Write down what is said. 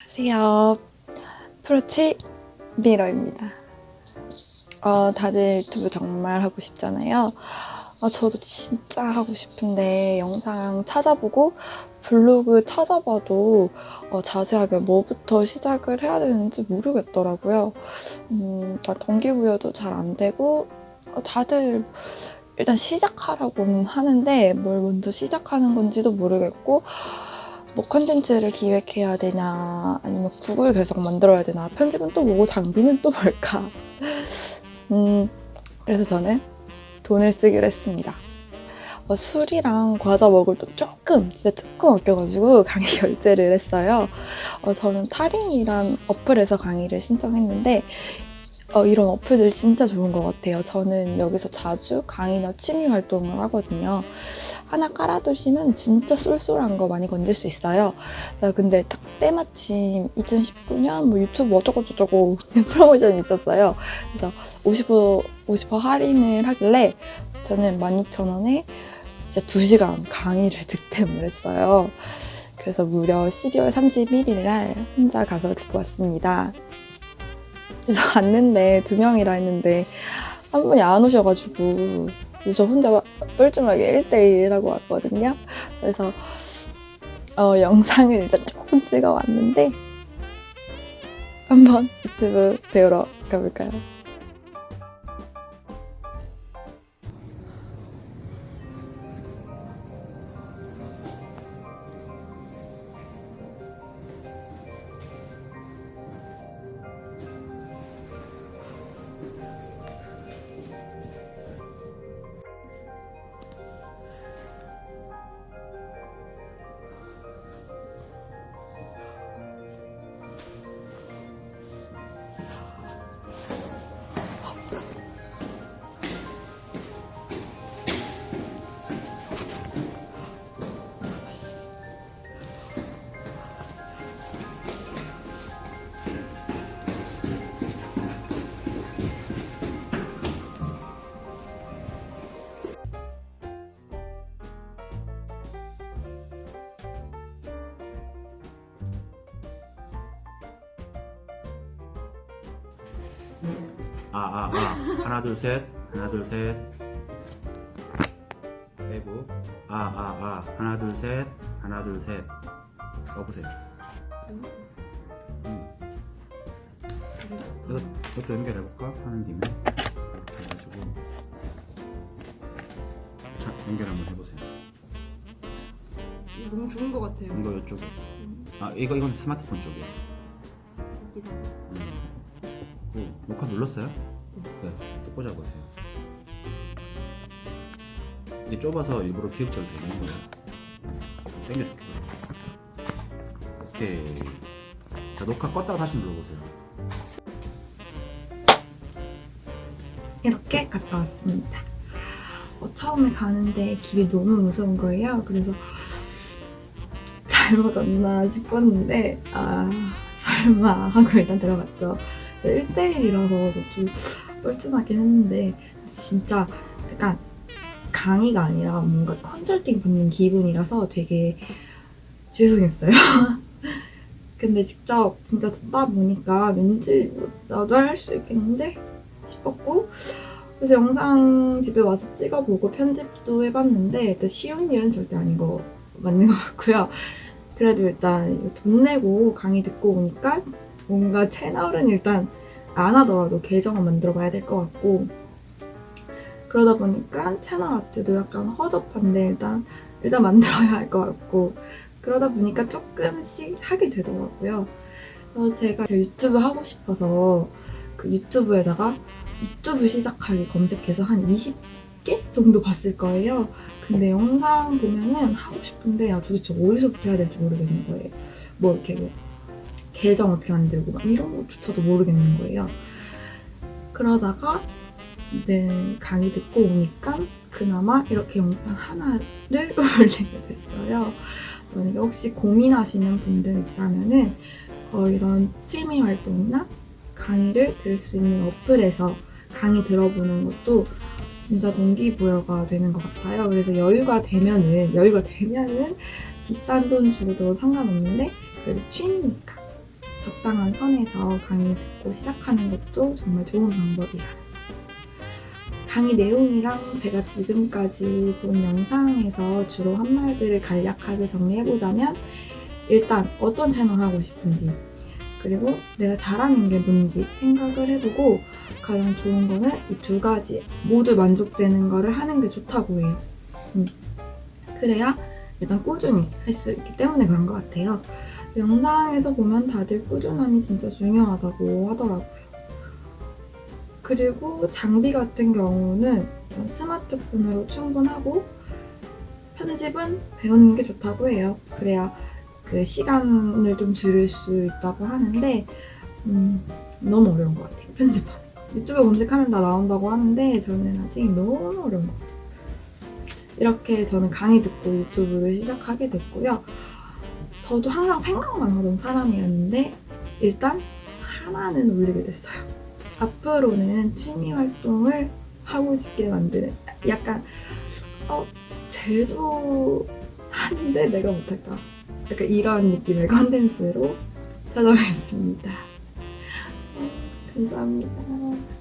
안녕하세요. 프로치 미러입니다. 어, 다들 유튜브 정말 하고 싶잖아요. 아, 저도 진짜 하고 싶은데 영상 찾아보고 블로그 찾아봐도 어, 자세하게 뭐부터 시작을 해야 되는지 모르겠더라고요. 음, 일단 동기부여도 잘 안 되고 어, 다들 일단 시작하라고는 하는데 뭘 먼저 시작하는 건지도 모르겠고 뭐 컨텐츠를 기획해야 되나 아니면 구글 계속 만들어야 되나 편집은 또 뭐고 장비는 또 뭘까? 음 그래서 저는 돈을 쓰기로 했습니다. 어, 술이랑 과자 먹을 돈 조금 진짜 조금 아껴가지고 강의 결제를 했어요. 어, 저는 타링이란 어플에서 강의를 신청했는데 어, 이런 어플들 진짜 좋은 것 같아요. 저는 여기서 자주 강의나 취미 활동을 하거든요. 하나 깔아두시면 진짜 쏠쏠한 거 많이 건질 수 있어요. 나 근데 딱 때마침 2019년 뭐 유튜브 어쩌고저쩌고 프로모션이 있었어요. 그래서 50% 50% 할인을 하길래 저는 12,000원에 진짜 2시간 강의를 득템을 했어요. 그래서 무려 12월 31일 날 혼자 가서 듣고 왔습니다. 그래서 갔는데 두 명이라 했는데 한 분이 안 오셔가지고 이제 저 혼자 뻘쭘하게 1대1 하고 왔거든요. 그래서 어, 영상을 일단 조금 찍어 왔는데 한번 유튜브 배우러 가볼까요? 아, 아, 아. 하나, 둘, 셋. 하나, 둘, 셋. 빼고. 아, 아, 아. 하나, 둘, 셋. 하나, 둘, 셋. 써보세요. 음. 이거, 이것도 연결해볼까? 하는 김에. 이렇게 해가지고. 자, 연결 한번 해보세요. 너무 좋은 것 같아요. 이거 이쪽에. 아, 이거, 이건 스마트폰 쪽에. 여기다. 음. 그, 녹화 눌렀어요? 네. 또 꽂아보세요. 이게 좁아서 일부러 기억자로 되는 거예요. 당겨줄게요. 오케이. 자, 녹화 껐다가 다시 눌러보세요. 이렇게 갔다 왔습니다. 어, 처음에 가는데 길이 너무 무서운 거예요. 그래서 잘못 왔나 싶었는데 아 설마 하고 일단 들어갔죠. 1대1이라서 좀 뻘쭘하긴 했는데 진짜 약간 강의가 아니라 뭔가 컨설팅 받는 기분이라서 되게 죄송했어요. 근데 직접 진짜 듣다 보니까 왠지 나도 할 수 있겠는데 싶었고 그래서 영상 집에 와서 찍어보고 편집도 해봤는데 일단 쉬운 일은 절대 아닌 거 맞는 것 같고요. 그래도 일단 돈 내고 강의 듣고 오니까 뭔가 채널은 일단 안 하더라도 계정을 만들어 봐야 될 것 같고 그러다 보니까 채널 아트도 약간 허접한데 일단 일단 만들어야 할 것 같고 그러다 보니까 조금씩 하게 되더라고요. 그래서 제가 유튜브 하고 싶어서 그 유튜브에다가 유튜브 시작하기 검색해서 한 20개 정도 봤을 거예요. 근데 영상 보면은 하고 싶은데 아, 도대체 어디서부터 해야 될지 모르겠는 거예요. 뭐 이렇게 뭐 계정 어떻게 만들고 막 이런 것조차도 모르겠는 거예요. 그러다가 네, 강의 듣고 오니까 그나마 이렇게 영상 하나를 올리게 됐어요. 만약에 혹시 고민하시는 분들 있다면은 어, 이런 취미 활동이나 강의를 들을 수 있는 어플에서 강의 들어보는 것도 진짜 동기부여가 되는 것 같아요. 그래서 여유가 되면은 여유가 되면은 비싼 돈 주고도 상관없는데 그래도 취미니까 적당한 선에서 강의 듣고 시작하는 것도 정말 좋은 방법이에요. 강의 내용이랑 제가 지금까지 본 영상에서 주로 한 말들을 간략하게 정리해보자면 일단 어떤 채널 하고 싶은지 그리고 내가 잘하는 게 뭔지 생각을 해보고 가장 좋은 거는 이 두 가지 모두 만족되는 거를 하는 게 좋다고 해요. 음. 그래야 일단 꾸준히 할 수 있기 때문에 그런 것 같아요. 영상에서 보면 다들 꾸준함이 진짜 중요하다고 하더라고요. 그리고 장비 같은 경우는 스마트폰으로 충분하고 편집은 배우는 게 좋다고 해요. 그래야 그 시간을 좀 줄일 수 있다고 하는데 음, 너무 어려운 것 같아요. 거. 유튜브 검색하면 다 나온다고 하는데 저는 아직 너무 어려운 것 같아요. 이렇게 저는 강의 듣고 유튜브를 시작하게 됐고요. 저도 항상 생각만 하던 사람이었는데 일단 하나는 올리게 됐어요. 앞으로는 취미 활동을 하고 싶게 만드는 약간 어 쟤도 하는데 내가 못할까 약간 이런 느낌의 컨텐츠로 찾아오겠습니다. 어, 감사합니다.